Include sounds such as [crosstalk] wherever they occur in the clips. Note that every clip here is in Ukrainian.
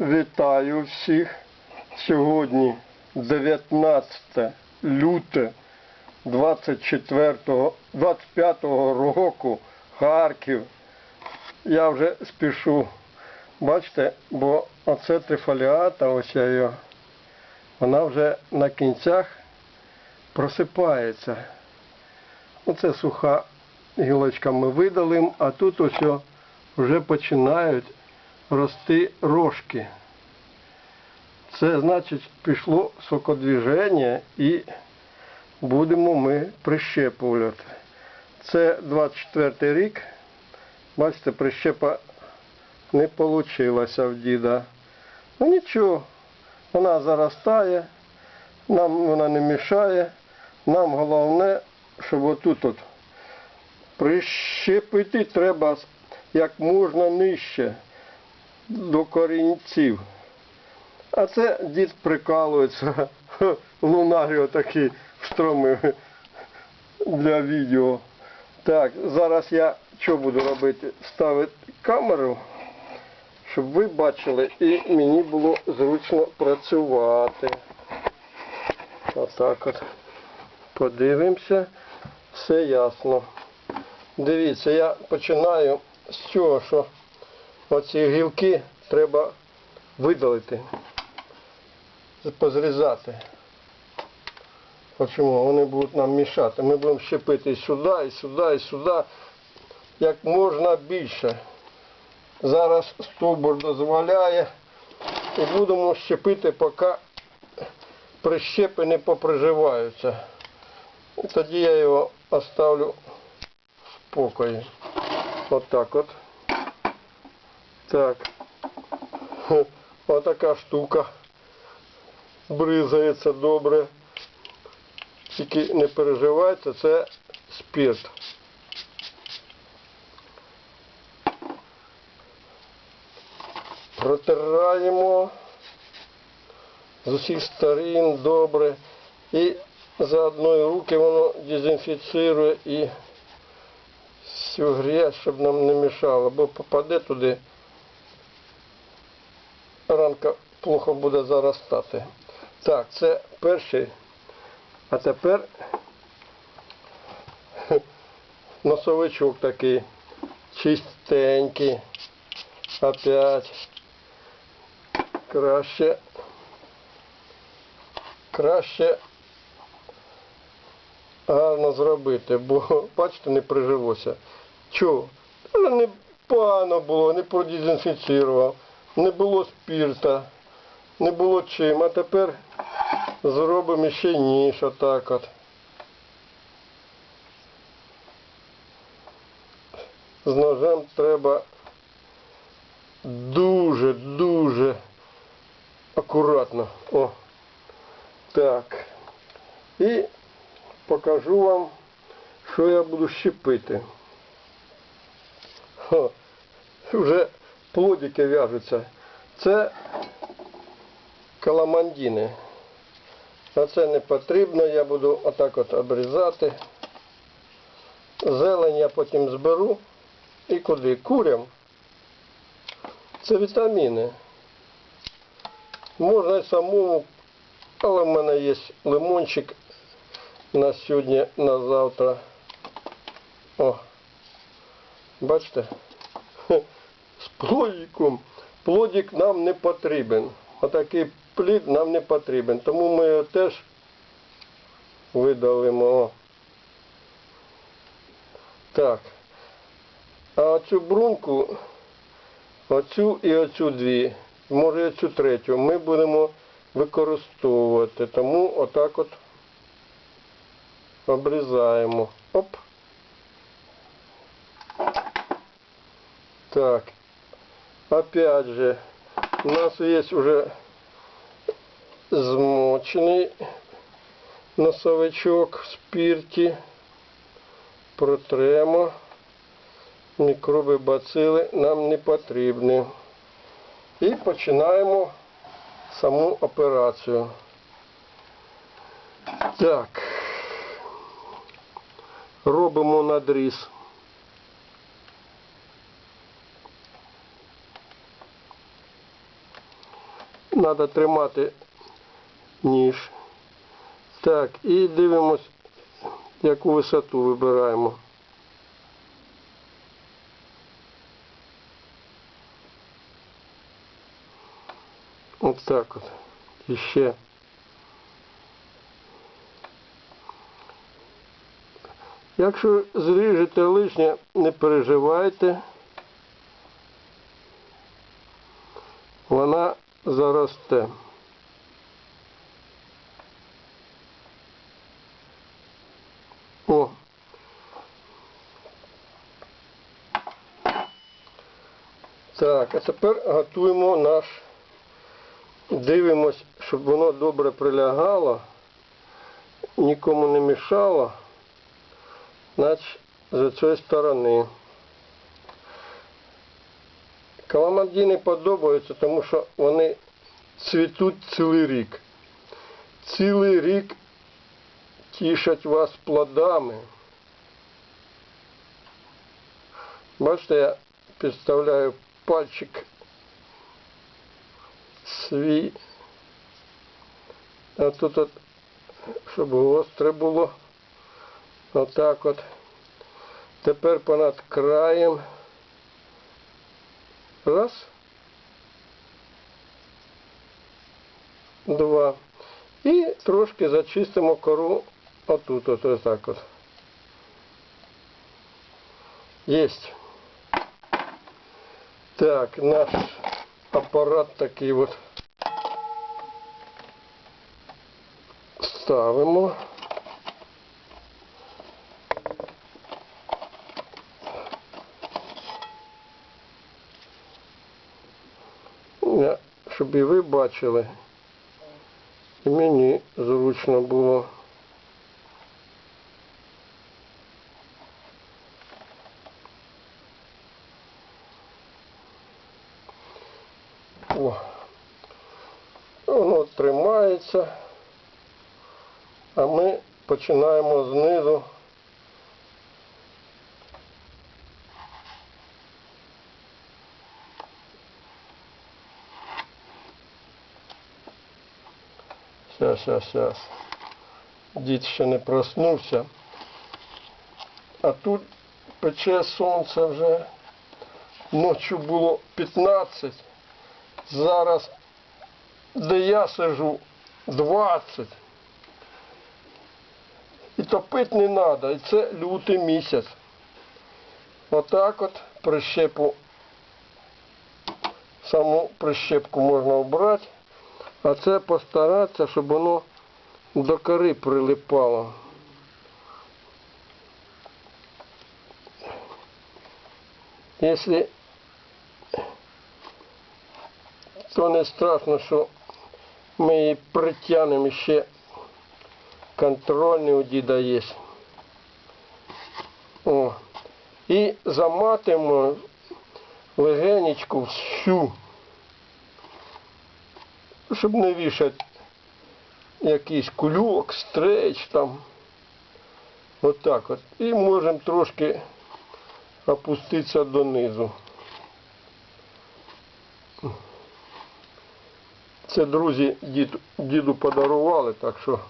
Вітаю всіх. Сьогодні 19 люте 24 25 року Харків. Я вже спішу. Бачите, бо оце трифоліата, ось я її, вона вже на кінцях просипається. Оце суха гілочка ми видалим, а тут ось вже починають рости рожки. Це значить пішло сокодвіження і будемо ми прищепувати. Це 24 рік. Бачите, прищепа не вийшла в діда. Ну нічого, вона заростає, нам вона не мішає. Нам головне, щоб отут от прищепити треба як можна нижче до корінців. А це дід прикалується, [laughs] лунаріо такий встромив для відео. Так, зараз я що буду робити? Ставити камеру, щоб ви бачили і мені було зручно працювати. Отак от. Подивимося, все ясно. Дивіться, я починаю з цього, що оці гілки треба видалити, позрізати. Чому? Вони будуть нам мішати. Ми будемо щепити і сюди, і сюди, і сюди, як можна більше. Зараз стовбур дозволяє і будемо щепити, поки прищепи не поприживаються. І тоді я його оставлю в спокої. Отак от. Так. Хе, Отака штука. Бризається добре. Тільки не переживайте, це спирт. Протираємо з усіх сторін добре. І заодно і руки воно дезінфіцирує і всю грязь, щоб нам не мішало, бо попаде туди, ранка плохо буде заростати. Так, це перший. А тепер [laughs] носовичок такий чистенький. Опять краще. Краще гарно зробити, бо [laughs] бачите, не прижилося. Чого? Не погано було, не продезінфіцірував, не було спірта, не було чим. А тепер зробимо ще ніж отак от. З ножем треба дуже, дуже акуратно. О. Так. І покажу вам, що я буду щепити. Хо, вже плодики в'яжуться. Це каламандіни. А це не потрібно, я буду отак от обрізати. Зелень я потім зберу. І куди? Курям. Це вітаміни. Можна й самому, але в мене є лимончик на сьогодні, на завтра. О, бачите? Хе, Плодик нам не потрібен. Отакий плід нам не потрібен. Тому ми його теж видалимо. Так. А оцю брунку, оцю і оцю дві, може оцю третю, ми будемо використовувати. Тому отак от обрізаємо. Оп. Так. Опять же, у нас є вже змочений носовичок в спірті. Протремо. Мікроби бацили нам не потрібні. І починаємо саму операцію. Так. Робимо надріз. Треба тримати ніж. Так, і дивимось, яку висоту вибираємо. От так от. І ще. Якщо зріжете лишнє, не переживайте. Вона заросте. О. Так, а тепер готуємо наш, дивимось, щоб воно добре прилягало, нікому не мішало, значить з цієї сторони. Каламандіни подобаються, тому що вони цвітуть цілий рік. Цілий рік тішать вас плодами. Бачите, я підставляю пальчик свій. А тут, от, щоб гостре було. Отак от. Тепер понад краєм. Раз. Два. І трошки зачистимо кору отут, от ось так от. Єсть. Так, наш апарат такий от ставимо. Я, щоб і ви бачили, і мені зручно було. О, воно тримається, а ми починаємо знизу. Щас, щас, щас. Дід ще не проснувся. А тут пече сонце вже. Ночі було 15. Зараз, де я сижу, 20. І топити не треба. І це лютий місяць. Отак от прищепу, саму прищепку можна обрати. А це постаратися, щоб воно до кори прилипало. Якщо то не страшно, що ми її притягнемо ще контрольний у діда є. О. І заматимо легенечку всю щоб не вішати якийсь кульок, стрейч там. Отак от. І можемо трошки опуститися донизу. Це друзі діду, діду подарували, так що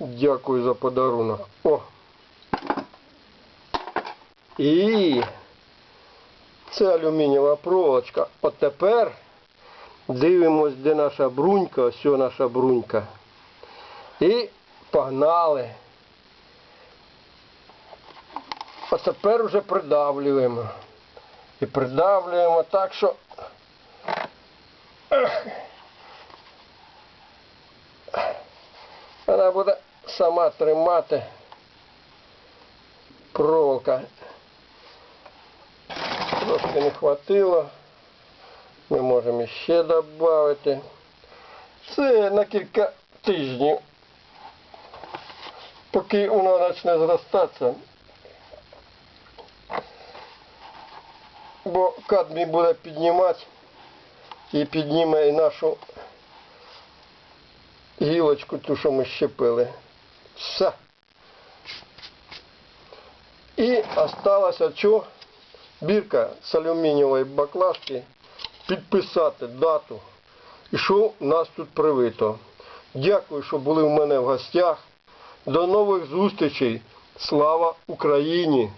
дякую за подарунок. О! І це алюмінієва проволочка. От тепер Дивимось, де наша брунька, ось наша брунька. І погнали. А тепер вже придавлюємо. І придавлюємо так, що вона буде сама тримати проволока. Трошки не хватило. Ми можемо ще додати. Це на кілька тижнів, поки воно почне зростатися. Бо кадмій буде піднімати і підніме і нашу гілочку, ту, що ми щепили. Все. І осталася що? Бірка з алюмінієвої баклажки підписати дату і що нас тут привито. Дякую, що були в мене в гостях. До нових зустрічей. Слава Україні!